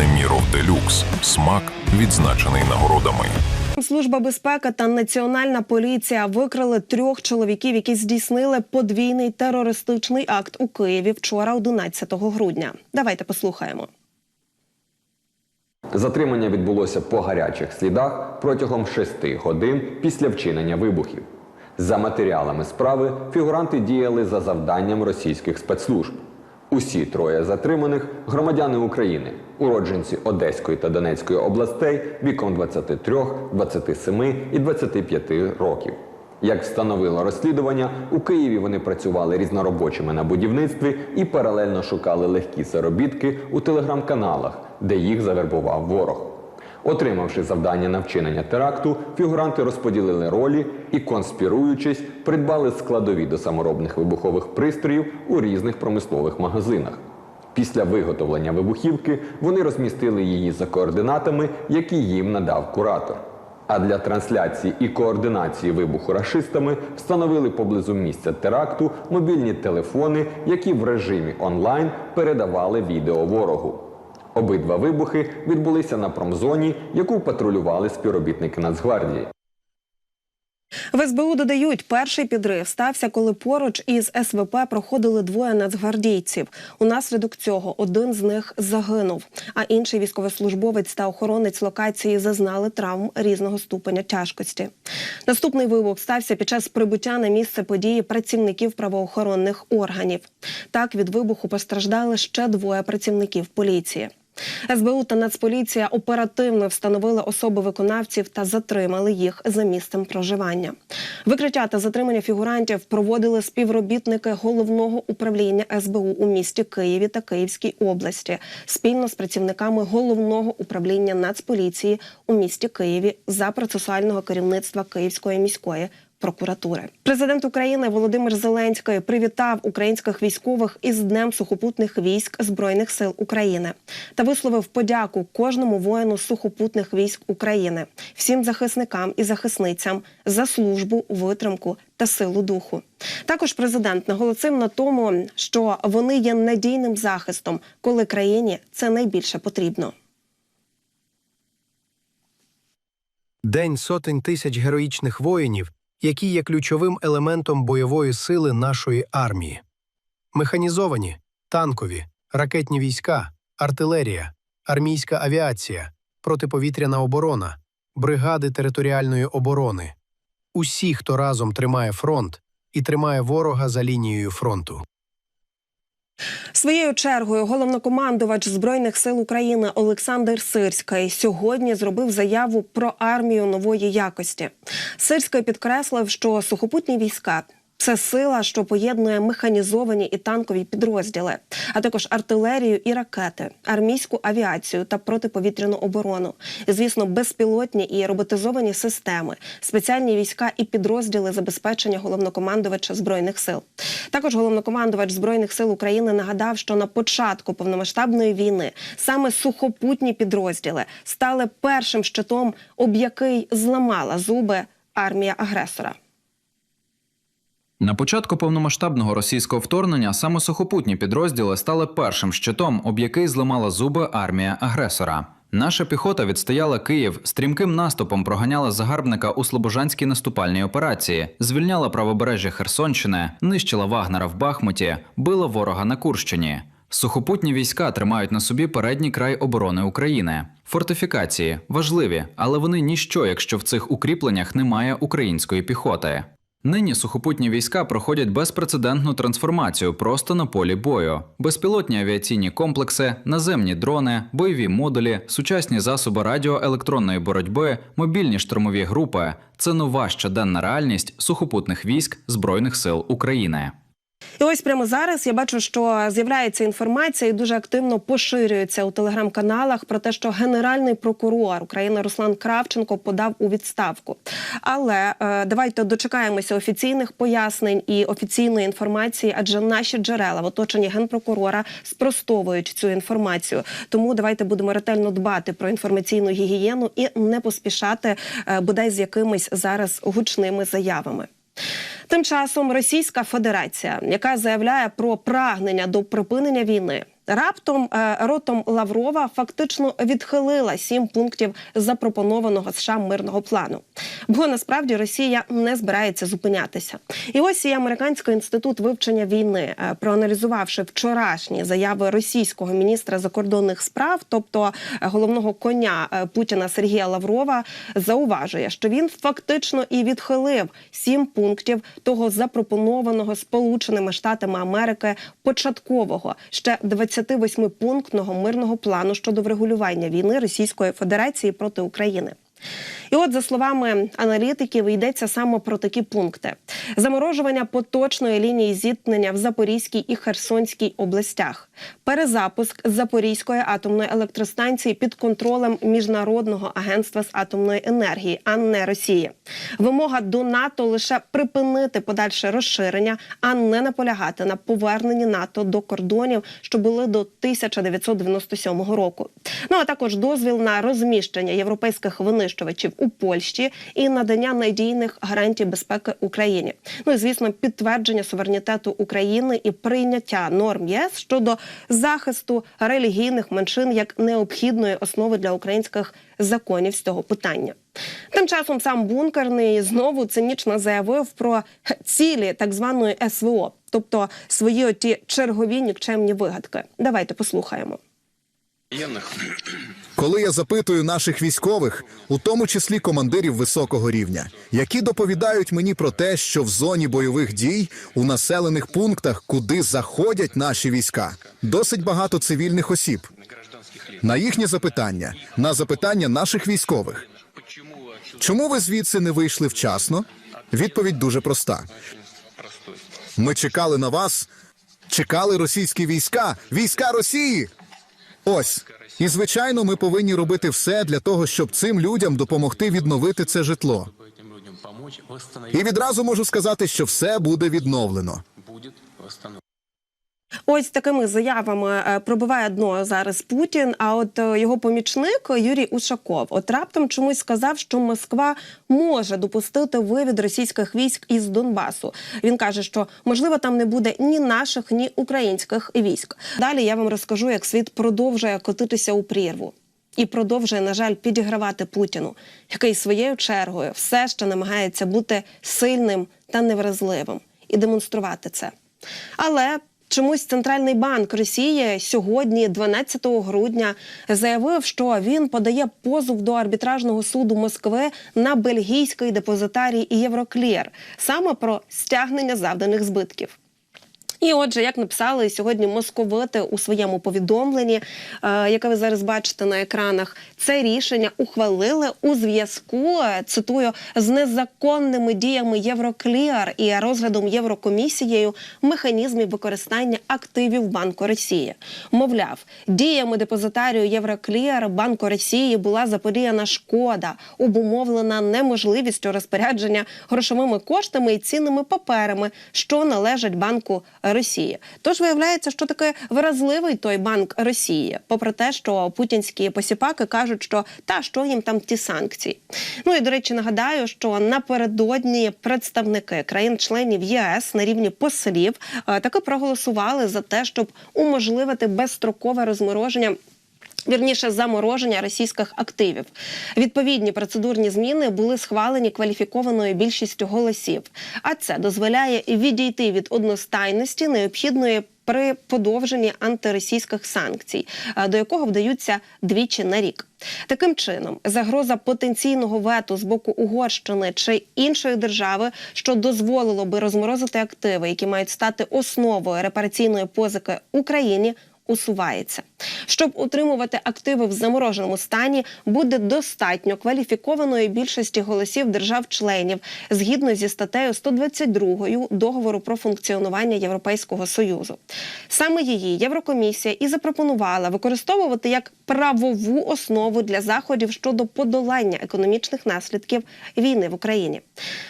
Неміров Делюкс. Смак відзначений нагородами. Служба безпеки та національна поліція викрили трьох чоловіків, які здійснили подвійний терористичний акт у Києві вчора, 11 грудня. Давайте послухаємо. Затримання відбулося по гарячих слідах протягом шести годин після вчинення вибухів. За матеріалами справи фігуранти діяли за завданням російських спецслужб. Усі троє затриманих громадяни України, уродженці Одеської та Донецької областей віком 23, 27 і 25 років. Як встановило розслідування, у Києві вони працювали різноробочими на будівництві і паралельно шукали легкі заробітки у телеграм-каналах, де їх завербував ворог. Отримавши завдання на вчинення теракту, фігуранти розподілили ролі і, конспіруючись, придбали складові до саморобних вибухових пристроїв у різних промислових магазинах. Після виготовлення вибухівки вони розмістили її за координатами, які їм надав куратор. А для трансляції і координації вибуху рашистами встановили поблизу місця теракту мобільні телефони, які в режимі онлайн передавали відео ворогу. Обидва вибухи відбулися на промзоні, яку патрулювали співробітники Нацгвардії. В СБУ додають, перший підрив стався, коли поруч із СВП проходили двоє нацгвардійців. Унаслідок цього один з них загинув, а інший військовослужбовець та охоронець локації зазнали травм різного ступеня тяжкості. Наступний вибух стався під час прибуття на місце події працівників правоохоронних органів. Так від вибуху постраждали ще двоє працівників поліції. СБУ та Нацполіція оперативно встановили особи виконавців та затримали їх за місцем проживання. Викриття та затримання фігурантів проводили співробітники головного управління СБУ у місті Києві та Київській області спільно з працівниками головного управління Нацполіції у місті Києві за процесуального керівництва Київської міської прокуратури. Президент України Володимир Зеленський привітав українських військових із Днем сухопутних військ Збройних сил України та висловив подяку кожному воїну сухопутних військ України, всім захисникам і захисницям за службу, витримку та силу духу. Також президент наголосив на тому, що вони є надійним захистом, коли країні це найбільше потрібно. День сотень тисяч героїчних воїнів, які є ключовим елементом бойової сили нашої армії. Механізовані, танкові, ракетні війська, артилерія, армійська авіація, протиповітряна оборона, бригади територіальної оборони. Усі, хто разом тримає фронт і тримає ворога за лінією фронту. Своєю чергою головнокомандувач збройних сил України Олександр Сирський сьогодні зробив заяву про армію нової якості. Сирський підкреслив, що сухопутні війська. Це сила, що поєднує механізовані і танкові підрозділи, а також артилерію і ракети, армійську авіацію та протиповітряну оборону. І, звісно, безпілотні і роботизовані системи, спеціальні війська і підрозділи забезпечення головнокомандувача збройних сил. Також головнокомандувач збройних сил України нагадав, що на початку повномасштабної війни саме сухопутні підрозділи стали першим щитом, об який зламала зуби армія агресора. На початку повномасштабного російського вторгнення саме сухопутні підрозділи стали першим щитом, об який зламала зуби армія агресора. Наша піхота відстояла Київ, стрімким наступом проганяла загарбника у Слобожанській наступальній операції, звільняла правобережжя Херсонщини, нищила Вагнера в Бахмуті, била ворога на Курщині. Сухопутні війська тримають на собі передній край оборони України. Фортифікації важливі, але вони ніщо, якщо в цих укріпленнях немає української піхоти. Нині сухопутні війська проходять безпрецедентну трансформацію просто на полі бою: безпілотні авіаційні комплекси, наземні дрони, бойові модулі, сучасні засоби радіоелектронної боротьби, мобільні штурмові групи це нова щоденна реальність сухопутних військ Збройних сил України. І ось прямо зараз я бачу, що з'являється інформація і дуже активно поширюється у телеграм-каналах про те, що генеральний прокурор України Руслан Кравченко подав у відставку. Але е, давайте дочекаємося офіційних пояснень і офіційної інформації, адже наші джерела в оточенні генпрокурора спростовують цю інформацію. Тому давайте будемо ретельно дбати про інформаційну гігієну і не поспішати е, бодай з якимись зараз гучними заявами. Тим часом Російська Федерація, яка заявляє про прагнення до припинення війни, Раптом е, ротом Лаврова фактично відхилила сім пунктів запропонованого США мирного плану. Бо насправді Росія не збирається зупинятися. І ось і американський інститут вивчення війни, е, проаналізувавши вчорашні заяви російського міністра закордонних справ, тобто е, головного коня Путіна Сергія Лаврова, зауважує, що він фактично і відхилив сім пунктів того запропонованого Сполученими Штатами Америки початкового ще 28-пунктного мирного плану щодо врегулювання війни Російської Федерації проти України. І от за словами аналітиків йдеться саме про такі пункти: заморожування поточної лінії зіткнення в Запорізькій і Херсонській областях, перезапуск Запорізької атомної електростанції під контролем міжнародного агентства з атомної енергії, а не Росії. Вимога до НАТО лише припинити подальше розширення, а не наполягати на поверненні НАТО до кордонів, що були до 1997 року. Ну а також дозвіл на розміщення європейських винищувачів у Польщі і надання надійних гарантій безпеки Україні. Ну і звісно, підтвердження суверенітету України і прийняття норм ЄС щодо захисту релігійних меншин як необхідної основи для українських законів з цього питання. Тим часом сам бункерний знову цинічно заявив про цілі так званої СВО, тобто свої оті чергові нікчемні вигадки. Давайте послухаємо. Коли я запитую наших військових, у тому числі командирів високого рівня, які доповідають мені про те, що в зоні бойових дій у населених пунктах, куди заходять наші війська, досить багато цивільних осіб. На їхнє запитання, на запитання наших військових, чому ви звідси не вийшли вчасно? Відповідь дуже проста. Ми чекали на вас, чекали російські війська, війська Росії. Ось. І звичайно, ми повинні робити все для того, щоб цим людям допомогти відновити це житло. І відразу можу сказати, що все буде відновлено. Ось такими заявами е, пробиває дно зараз Путін. А от е, його помічник Юрій Ушаков от раптом чомусь сказав, що Москва може допустити вивід російських військ із Донбасу. Він каже, що можливо там не буде ні наших, ні українських військ. Далі я вам розкажу, як світ продовжує котитися у прірву. І продовжує, на жаль, підігравати Путіну, який своєю чергою все ще намагається бути сильним та невразливим і демонструвати це. Але чомусь центральний банк Росії сьогодні, 12 грудня, заявив, що він подає позов до арбітражного суду Москви на бельгійський депозитарій Євроклір саме про стягнення завданих збитків. І отже, як написали сьогодні московити у своєму повідомленні, е, яке ви зараз бачите на екранах, це рішення ухвалили у зв'язку, е, цитую, з незаконними діями Єврокліар і розглядом Єврокомісією механізмів використання активів Банку Росії. Мовляв, діями депозитарію Єврокліар Банку Росії була заподіяна шкода, обумовлена неможливістю розпорядження грошовими коштами і цінними паперами, що належать банку. Тож виявляється, що таке вразливий той банк Росії, попри те, що путінські посіпаки кажуть, що та що їм там ті санкції. Ну і до речі, нагадаю, що напередодні представники країн-членів ЄС на рівні послів е, таки проголосували за те, щоб уможливити безстрокове розмороження. Вірніше замороження російських активів. Відповідні процедурні зміни були схвалені кваліфікованою більшістю голосів. А це дозволяє відійти від одностайності необхідної при подовженні антиросійських санкцій, е, до якого вдаються двічі на рік. Таким чином, загроза потенційного вето з боку Угорщини чи іншої держави, що дозволило би розморозити активи, які мають стати основою репараційної позики Україні усувається. Щоб утримувати активи в замороженому стані, буде достатньо кваліфікованої більшості голосів держав-членів згідно зі статтею 122 договору про функціонування Європейського союзу. Саме її Єврокомісія і запропонувала використовувати як правову основу для заходів щодо подолання економічних наслідків війни в Україні.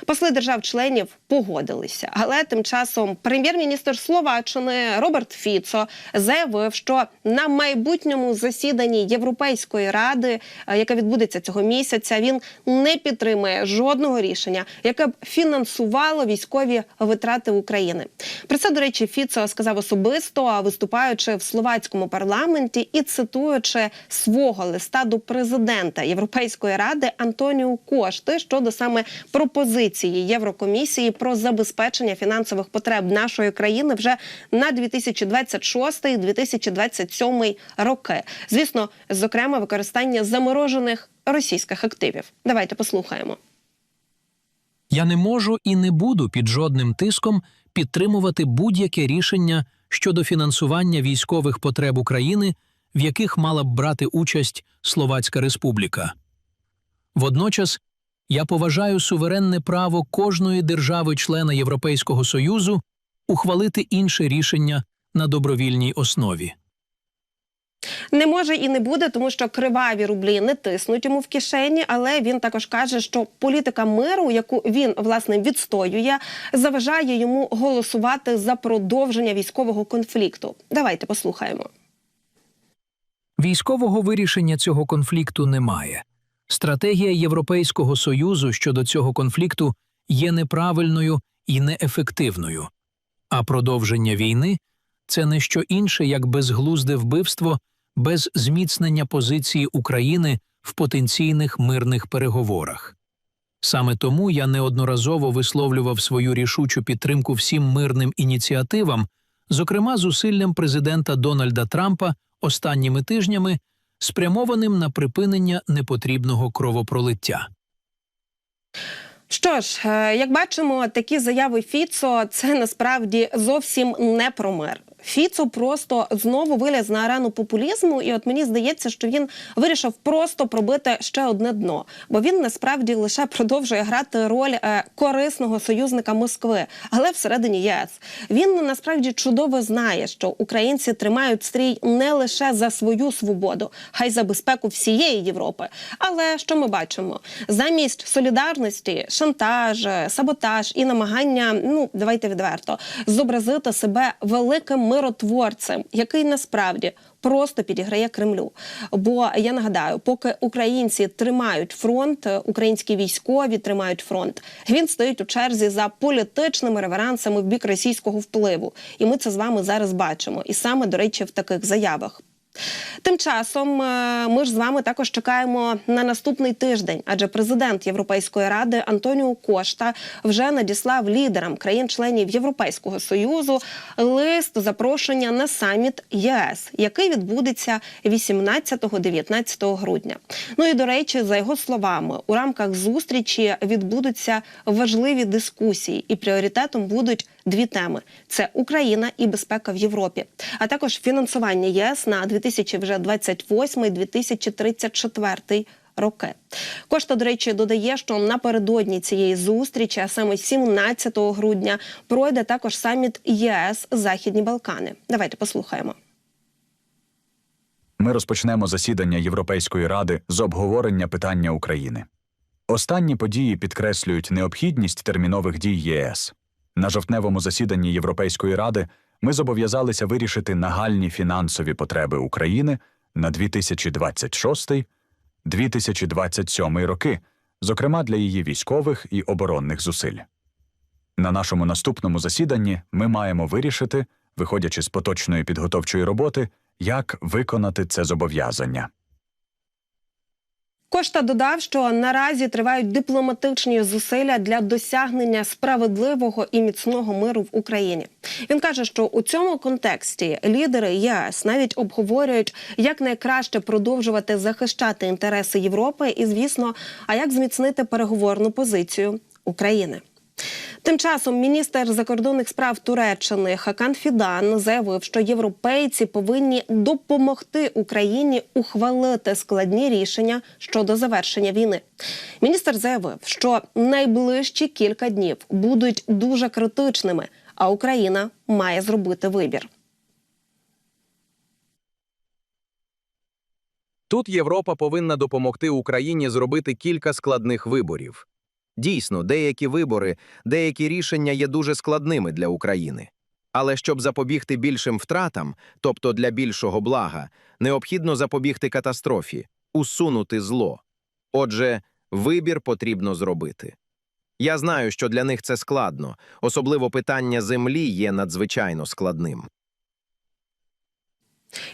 Посли держав-членів погодилися, але тим часом прем'єр-міністр Словаччини Роберт Фіцо заявив, що на майбутньому засіданні Європейської ради, е, яке відбудеться цього місяця, він не підтримує жодного рішення, яке б фінансувало військові витрати України. Про це, до речі, Фіцо сказав особисто, виступаючи в словацькому парламенті і цитуючи свого листа до президента Європейської ради Антоніу Кошти щодо саме пропозиції Єврокомісії про забезпечення фінансових потреб нашої країни вже на 2026-2027 роки. Звісно, зокрема, використання заморожених російських активів. Давайте послухаємо. Я не можу і не буду під жодним тиском підтримувати будь-яке рішення щодо фінансування військових потреб України, в яких мала б брати участь Словацька Республіка. Водночас я поважаю суверенне право кожної держави-члена Європейського Союзу ухвалити інше рішення на добровільній основі. Не може і не буде, тому що криваві рублі не тиснуть йому в кишені. Але він також каже, що політика миру, яку він власне відстоює, заважає йому голосувати за продовження військового конфлікту. Давайте послухаємо. Військового вирішення цього конфлікту немає. Стратегія Європейського Союзу щодо цього конфлікту є неправильною і неефективною. А продовження війни це не що інше, як безглузде вбивство без зміцнення позиції України в потенційних мирних переговорах. Саме тому я неодноразово висловлював свою рішучу підтримку всім мирним ініціативам, зокрема зусиллям президента Дональда Трампа останніми тижнями, спрямованим на припинення непотрібного кровопролиття. Що ж, е, як бачимо, такі заяви Фіцо це насправді зовсім не про мир. Фіцо просто знову виліз на арену популізму, і от мені здається, що він вирішив просто пробити ще одне дно, бо він насправді лише продовжує грати роль е, корисного союзника Москви, але всередині ЄС. Він насправді чудово знає, що українці тримають стрій не лише за свою свободу, а й за безпеку всієї Європи. Але що ми бачимо? Замість солідарності, шантаж, саботаж і намагання, ну давайте відверто, зобразити себе великим миротворцем, який насправді просто підіграє Кремлю. Бо я нагадаю, поки українці тримають фронт, е, українські військові тримають фронт, він стоїть у черзі за політичними реверансами в бік російського впливу. І ми це з вами зараз бачимо. І саме до речі, в таких заявах. Тим часом е, ми ж з вами також чекаємо на наступний тиждень, адже президент Європейської ради Антоніо Кошта вже надіслав лідерам країн-членів Європейського союзу лист запрошення на саміт ЄС, який відбудеться 18-19 грудня. Ну і до речі, за його словами, у рамках зустрічі відбудуться важливі дискусії, і пріоритетом будуть дві теми: це Україна і безпека в Європі, а також фінансування ЄС на 2028-2034 роки. Кошта, до речі, додає, що напередодні цієї зустрічі, а саме 17 грудня, пройде також саміт ЄС Західні Балкани. Давайте послухаємо. Ми розпочнемо засідання Європейської ради з обговорення питання України. Останні події підкреслюють необхідність термінових дій ЄС. На жовтневому засіданні Європейської ради ми зобов'язалися вирішити нагальні фінансові потреби України на 2026-2027 роки, зокрема для її військових і оборонних зусиль. На нашому наступному засіданні ми маємо вирішити, виходячи з поточної підготовчої роботи, як виконати це зобов'язання. Кошта додав, що наразі тривають дипломатичні зусилля для досягнення справедливого і міцного миру в Україні. Він каже, що у цьому контексті лідери ЄС навіть обговорюють, як найкраще продовжувати захищати інтереси Європи, і звісно, а як зміцнити переговорну позицію України. Тим часом міністр закордонних справ Туреччини Хакан Фідан заявив, що європейці повинні допомогти Україні ухвалити складні рішення щодо завершення війни. Міністр заявив, що найближчі кілька днів будуть дуже критичними, а Україна має зробити вибір. Тут Європа повинна допомогти Україні зробити кілька складних виборів. Дійсно, деякі вибори, деякі рішення є дуже складними для України. Але щоб запобігти більшим втратам, тобто для більшого блага, необхідно запобігти катастрофі, усунути зло. Отже, вибір потрібно зробити. Я знаю, що для них це складно, особливо питання землі є надзвичайно складним.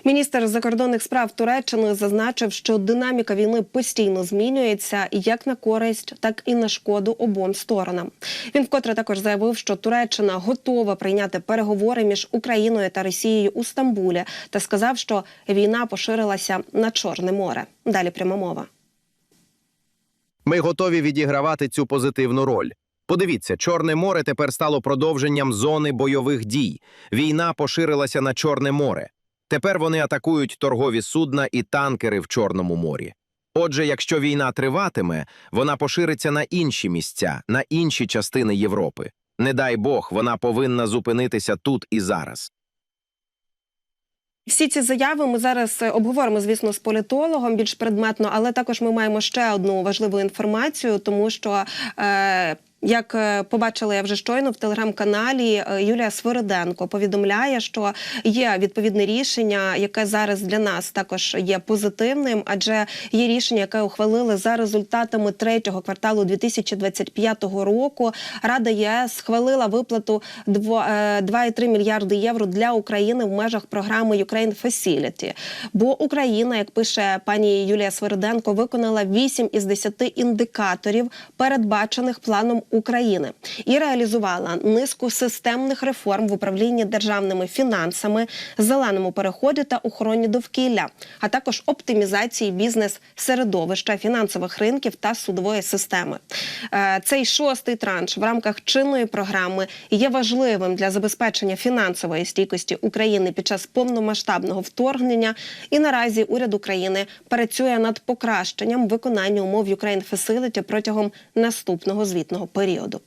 Міністр закордонних справ Туреччини зазначив, що динаміка війни постійно змінюється як на користь, так і на шкоду обом сторонам. Він вкотре також заявив, що Туреччина готова прийняти переговори між Україною та Росією у Стамбулі та сказав, що війна поширилася на Чорне море. Далі пряма мова. Ми готові відігравати цю позитивну роль. Подивіться, Чорне море тепер стало продовженням зони бойових дій. Війна поширилася на Чорне море. Тепер вони атакують торгові судна і танкери в Чорному морі. Отже, якщо війна триватиме, вона пошириться на інші місця, на інші частини Європи. Не дай Бог, вона повинна зупинитися тут і зараз. Всі ці заяви ми зараз е, обговоримо, звісно, з політологом більш предметно, але також ми маємо ще одну важливу інформацію, тому що. Е- як е, побачила я вже щойно в телеграм-каналі, е, Юлія Свириденко повідомляє, що є відповідне рішення, яке зараз для нас також є позитивним, адже є рішення, яке ухвалили за результатами третього кварталу 2025 року. Рада ЄС схвалила виплату дво- е, 2,3 мільярди євро для України в межах програми Ukraine Facility. Бо Україна, як пише пані Юлія Свириденко, виконала 8 із 10 індикаторів, передбачених планом України, і реалізувала низку системних реформ в управлінні державними фінансами, зеленому переході та охороні довкілля, а також оптимізації бізнес-середовища, фінансових ринків та судової системи. Е, Цей шостий транш в рамках чинної програми є важливим для забезпечення фінансової стійкості України під час повномасштабного вторгнення. І наразі уряд України працює над покращенням виконання умов Ukraine Facility протягом наступного звітного періоду.